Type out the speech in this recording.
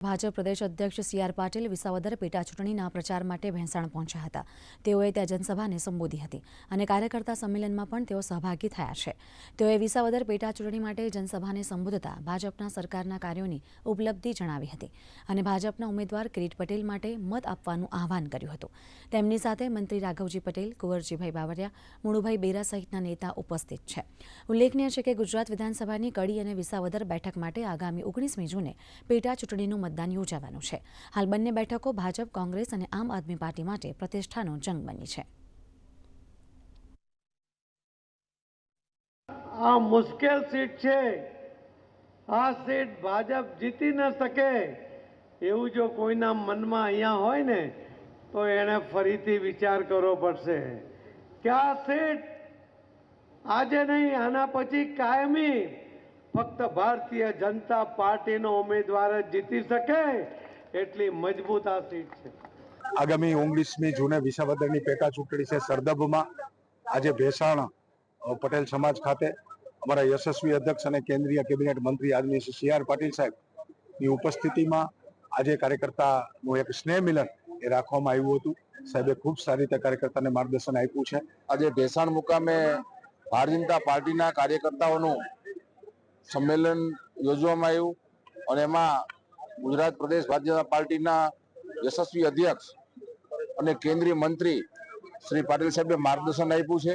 ભાજપ પ્રદેશ અધ્યક્ષ C R Patil Visavadar પેટા ચૂંટણીના પ્રચાર માટે ભેંસાણ પહોંચ્યા હતા. તેઓએ ત્યાં જનસભાને સંબોધી હતી અને કાર્યકર્તા સંમેલનમાં પણ તેઓ સહભાગી થયા છે. તેઓએ વિસાવદર પેટા ચૂંટણી માટે જનસભાને સંબોધતા ભાજપના સરકારના કાર્યોની ઉપલબ્ધિ જણાવી હતી અને ભાજપના ઉમેદવાર કિરીટ પટેલ માટે મત આપવાનું આહવાન કર્યું હતું. તેમની સાથે મંત્રી રાઘવજી પટેલ, કુંવરજીભાઈ બાવરિયા મુળુભાઈ બેરા સહિતના નેતા ઉપસ્થિત છે. ઉલ્લેખનીય છે કે ગુજરાત વિધાનસભાની કડી અને વિસાવદર બેઠક માટે આગામી ઓગણીસમી જૂને પેટા ચૂંટણીનું મતદાન યોજાવાનું છે. હાલ બંને બેઠકો ભાજપ, કોંગ્રેસ અને આમ આદમી પાર્ટી માટે પ્રતિષ્ઠાનો જંગ બની છે. આ મુશ્કેલ સીટ છે. આ સીટ ભાજપ જીતી ન શકે. એવું જો કોઈના મનમાં અહીંયા હોય ને, તો એણે ફરીથી વિચાર કરવો પડશે. કે આ સીટ? આજે નહીં, આના પછી કાયમી ફક્ત ભારતીય જનતા પાર્ટીનો ઉમેદવાર જ જીતી શકે એટલી મજબૂત આ સીટ છે. આગામી ઓગણીસમી જૂને વિસાવદરની પેટા ચૂંટણી છે સરદબમાં. આજે ભેસાણ પટેલ સમાજ ખાતે અમારા યશસ્વી અધ્યક્ષ અને કેન્દ્રીય કેબિનેટ મંત્રી આદમી શ્રી સી આર પાટીલ સાહેબની ઉપસ્થિતિમાં આજે કાર્યકર્તાનું એક સ્નેહ મિલન એ રાખવામાં આવ્યું હતું. સાહેબે ખૂબ સારી રીતે કાર્યકર્તાને માર્ગદર્શન આપ્યું છે. આજે ભેસાણ મુકામે ભારતીય જનતા પાર્ટીના કાર્યકર્તાઓનું સંમેલન યોજવામાં આવ્યું અને એમાં ગુજરાત પ્રદેશ ભારતીય જનતા પાર્ટીના યશસ્વી અધ્યક્ષ અને કેન્દ્રીય મંત્રી શ્રી પાટીલ સાહેબે માર્ગદર્શન આપ્યું છે.